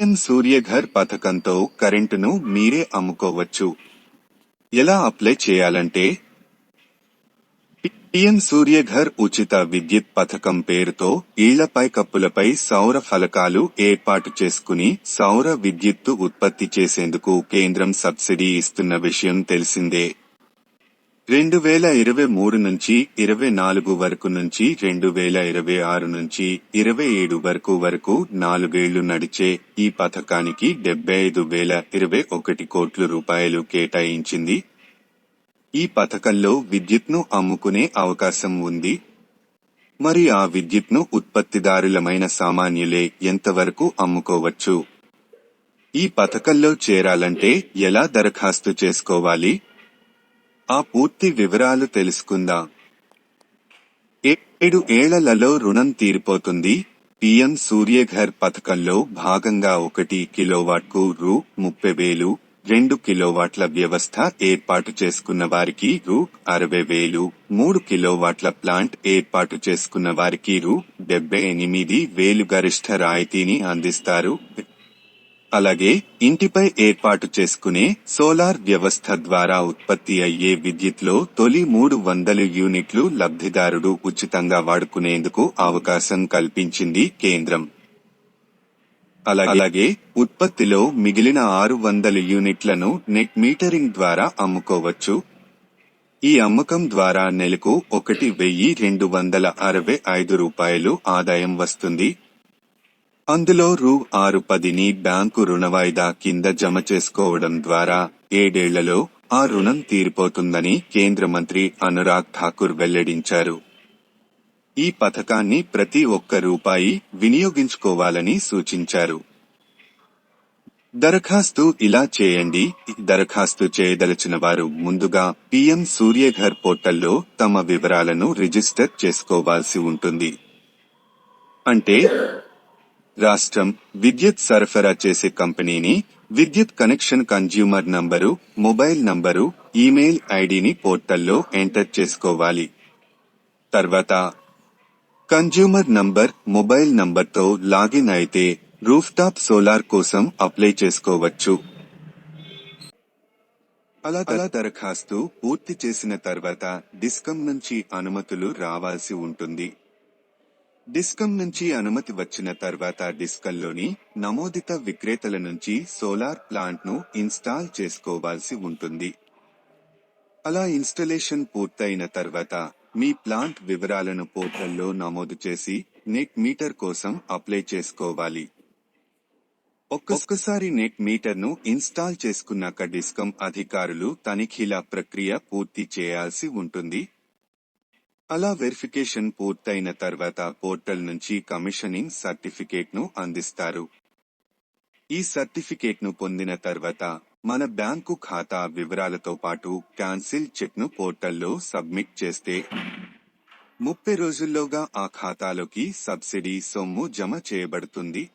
PM Surya Ghar పథకంతో కరెంటును మీరే అమ్ముకోవచ్చు. ఎలా అప్లై చేయాలంటే పిఎం సూర్యఘర్ ఉచిత విద్యుత్ పథకం పేరుతో ఇళ్ళపై కప్పులపై సౌర ఫలకాలు ఏర్పాటు చేసుకుని సౌర విద్యుత్తు ఉత్పత్తి చేసేందుకు కేంద్రం సబ్సిడీ ఇస్తున్న విషయం తెలిసిందే. రెండు వేల ఇరవై మూడు నుంచి ఇరవై నాలుగు వరకు నుంచి రెండు వేల ఇరవై ఆరు నుంచి ఇరవై ఏడు వరకు వరకు నాలుగేళ్ళు నడిచే ఈ పథకానికి డెబ్బై ఐదు వేల ఇరవై ఒకటి కోట్ల రూపాయలు కేటాయించింది. ఈ పథకంలో విద్యుత్ను అమ్ముకునే అవకాశం ఉంది. మరి ఆ విద్యుత్ను ఉత్పత్తిదారులమైన సామాన్యులే ఎంతవరకు అమ్ముకోవచ్చు? ఈ పథకంలో చేరాలంటే ఎలా దరఖాస్తు చేసుకోవాలి? ఆ పూర్తి వివరాలు తెలుసుకుందాం. ఏడు ఏళ్ళలో రుణం తీరిపోతుంది. పిఎం సూర్యఘర్ పథకంలో భాగంగా ఒకటి కిలోవాట్కు రూ ముప్పై వేలు రెండు కిలోవాట్ల వ్యవస్థ ఏర్పాటు చేసుకున్న వారికి రూ అరవై వేలు మూడు కిలోవాట్ల ప్లాంట్ ఏర్పాటు చేసుకున్న వారికి రూ డెబ్బై ఎనిమిది వేలు గరిష్ట రాయితీని అందిస్తారు. అలాగే ఇంటిపై ఏర్పాటు చేసుకునే సోలార్ వ్యవస్థ ద్వారా ఉత్పత్తి అయ్యే విద్యుత్లో తొలి మూడు వందల యూనిట్లు లబ్ధిదారుడు ఉచితంగా వాడుకునేందుకు అవకాశం కల్పించింది కేంద్రం. అలాగే ఉత్పత్తిలో మిగిలిన ఆరు వందల యూనిట్లను నెట్ మీటరింగ్ ద్వారా అమ్ముకోవచ్చు. ఈ అమ్మకం ద్వారా నెలకు ఒకటి వెయ్యి రెండు వందల అరవై ఐదు రూపాయలు ఆదాయం వస్తుంది. అందులో రూ ఆరు పదిని బ్యాంకు రుణ వాయిదా కింద జమ చేసుకోవడం ద్వారా ఏడేళ్ళలో ఆ రుణం తీరిపోతుందని కేంద్ర మంత్రి అనురాగ్ ఠాకూర్ వెల్లడించారు. ఈ పథకాన్ని ప్రతి ఒక్క రూపాయి వినియోగించుకోవాలని సూచించారు. దరఖాస్తు ఇలా చేయండి. దరఖాస్తు చేయదలిచిన వారు ముందుగా పీఎం సూర్యఘర్ పోర్టల్లో తమ వివరాలను రిజిస్టర్ చేసుకోవాల్సి ఉంటుంది. అంటే రాష్ట్రం విద్యుత్ సరఫరా చేసే కంపెనీని విద్యుత్ connection consumer number mobile number email ఐడిని పోర్టల్లో ఎంటర్ చేసుకోవాలి. తర్వాత కన్జ్యూమర్ నంబర్ మొబైల్ నంబర్తో లాగిన్ అయితే రూఫ్టాప్ సోలార్ కోసం అప్లై చేసుకోవచ్చు. అలా అలా దరఖాస్తు పూర్తి చేసిన తర్వాత డిస్కమ్ నుంచి అనుమతులు రావాల్సి ఉంటుంది. డిస్కమ్ నుంచి అనుమతి వచ్చిన తర్వాత డిస్కంలోని నమోదిత విక్రేతల నుంచి సోలార్ ప్లాంట్ను ఇన్స్టాల్ చేసుకోవాల్సి ఉంటుంది. అలా ఇన్స్టలేషన్ పూర్తయిన తర్వాత మీ ప్లాంట్ వివరాలను పోర్టల్లో నమోదు చేసి నెట్ మీటర్ కోసం అప్లై చేసుకోవాలి. ఒక్కొక్కసారి నెట్ మీటర్ను ఇన్స్టాల్ చేసుకున్నాక డిస్కమ్ అధికారులు తనిఖీల ప్రక్రియ పూర్తి చేయాల్సి ఉంటుంది. అలా వెరిఫికేషన్ పూర్తయిన తర్వాత పోర్టల్ నుంచి కమిషనింగ్ సర్టిఫికేట్ను అందిస్తారు. ఈ సర్టిఫికేట్ను పొందిన తర్వాత మన బ్యాంకు ఖాతా వివరాలతో పాటు క్యాన్సిల్ చెక్ను పోర్టల్లో సబ్మిట్ చేస్తే ముప్పై రోజుల్లోగా ఆ ఖాతాలోకి సబ్సిడీ సొమ్ము జమ చేయబడుతుంది.